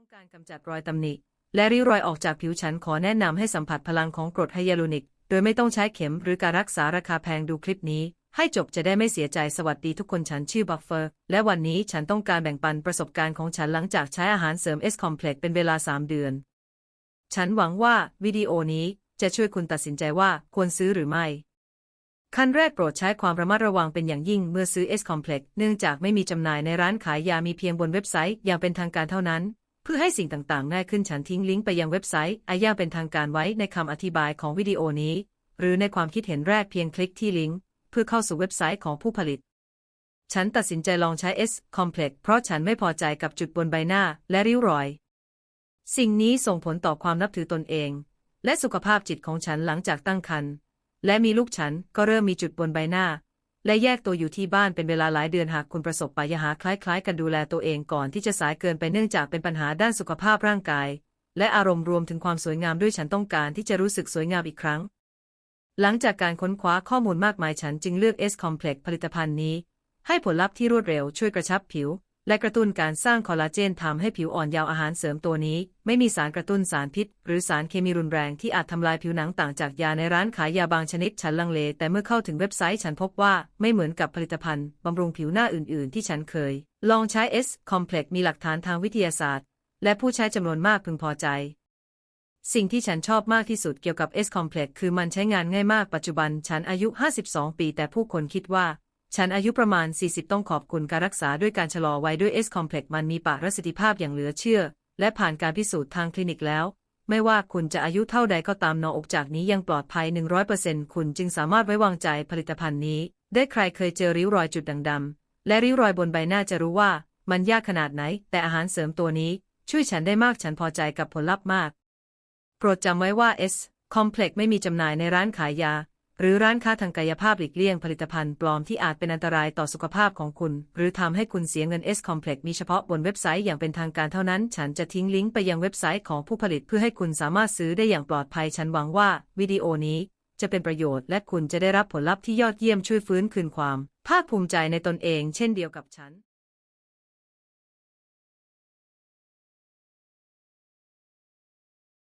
ต้องการกำจัดรอยตำหนิ และริ้วรอยออกจากผิวฉันขอแนะนำให้สัมผัสพลังของกรดไฮยาลูนิก โดยไม่ต้องใช้เข็มหรือการรักษาราคาแพงดูคลิปนี้ ให้จบจะได้ไม่เสียใจสวัสดีทุกคนฉันชื่อบัฟเฟอร์ และวันนี้ฉันต้องการแบ่งปันประสบการณ์ของฉันหลังจากใช้อาหารเสริม S Complex เป็นเวลา 3 เดือน ฉันหวังว่าวิดีโอนี้จะช่วยคุณตัดสินใจว่าควรซื้อหรือไม่ขั้นแรกโปรดใช้ความระมัดระวังเป็นอย่างยิ่งเมื่อซื้อ S Complex เนื่องจากไม่มีจำหน่ายในร้านขายยามีเพียงบนเว็บไซต์อย่างเป็นทางการเท่านั้น พื่อให้สิ่งต่างๆ ง่ายขึ้นฉันทิ้งลิงก์ไปยังเว็บไซต์อาย่าเป็นทางการไว้ในคำอธิบายของวิดีโอนี้ หรือในความคิดเห็นแรกเพียงคลิกที่ลิงก์เพื่อเข้าสู่เว็บไซต์ของผู้ผลิต ฉันตัดสินใจลองใช้ S Complex เพราะฉันไม่พอใจกับจุดบนใบหน้าและริ้วรอย สิ่งนี้ส่งผลต่อความนับถือตนเอง และสุขภาพจิตของฉันหลังจากตั้งครรภ์และมีลูกฉันก็เริ่มมีจุดบนใบหน้า และแยกตัวอยู่ที่บ้านเป็นเวลาหลายเดือนหากคุณประสบปัญหาคล้ายๆ กันดูแลตัวเองก่อนที่จะสายเกินไปเนื่องจากเป็นปัญหาด้านสุขภาพร่างกาย และอารมณ์รวมถึงความสวยงามด้วยฉันต้องการที่จะรู้สึกสวยงามอีกครั้ง หลังจากการค้นคว้าข้อมูลมากมายฉันจึงเลือก S Complex ผลิตภัณฑ์นี้ ให้ผลลัพธ์ที่รวดเร็วช่วยกระชับผิว และกระตุ้นการสร้างคอลลาเจนทำให้ผิวอ่อนเยาว์อาหารเสริมตัวนี้ ไม่มีสารกระตุ้นสารพิษ หรือสารเคมีรุนแรงที่อาจทำลายผิวหนังต่างจากยาในร้านขายยาบางชนิดฉันลังเล แต่เมื่อเข้าถึงเว็บไซต์ฉันพบว่าไม่เหมือนกับผลิตภัณฑ์บำรุงผิวหน้าอื่น ๆ ที่ฉันเคย ลองใช้ S Complex มีหลักฐานทางวิทยาศาสตร์ และผู้ใช้จำนวนมากพึงพอใจสิ่งที่ฉันชอบมากที่สุดเกี่ยวกับ S Complex คือมันใช้งานง่ายมากปัจจุบันฉันอายุ 52 ปี แต่ผู้คนคิดว่า ฉันอายุประมาณ 40 ต้องขอบคุณการรักษาด้วยการชะลอวัยด้วย S Complex มันมีประสิทธิภาพอย่างเหลือเชื่อ และผ่านการพิสูจน์ทางคลินิกแล้ว ไม่ว่าคุณจะอายุเท่าใดก็ตามนอกจากนี้ยังปลอดภัย 100%คุณจึงสามารถไว้วางใจผลิตภัณฑ์นี้ ได้ใครเคยเจอริ้วรอยจุดด่างดำและริ้วรอยบนใบหน้าจะรู้ว่ามันยากขนาดไหน แต่อาหารเสริมตัวนี้ ช่วยฉันได้มากฉันพอใจกับผลลัพธ์มาก โปรดจำไว้ว่า S Complex ไม่มีจำหน่ายในร้านขายยา หรือร้านค้าทางกายภาพหลีกเลี่ยงผลิตภัณฑ์ปลอมที่อาจเป็นอันตรายต่อสุขภาพของคุณ หรือทำให้คุณเสียเงิน S Complex มีเฉพาะบนเว็บไซต์อย่างเป็นทางการเท่านั้น ฉันจะทิ้งลิงก์ไปยังเว็บไซต์ของผู้ผลิตเพื่อให้คุณสามารถซื้อได้อย่างปลอดภัย ฉันหวังว่าวิดีโอนี้จะเป็นประโยชน์และคุณจะได้รับผลลัพธ์ที่ยอดเยี่ยมช่วยฟื้นคืนความภาคภูมิใจในตนเองเช่นเดียวกับฉัน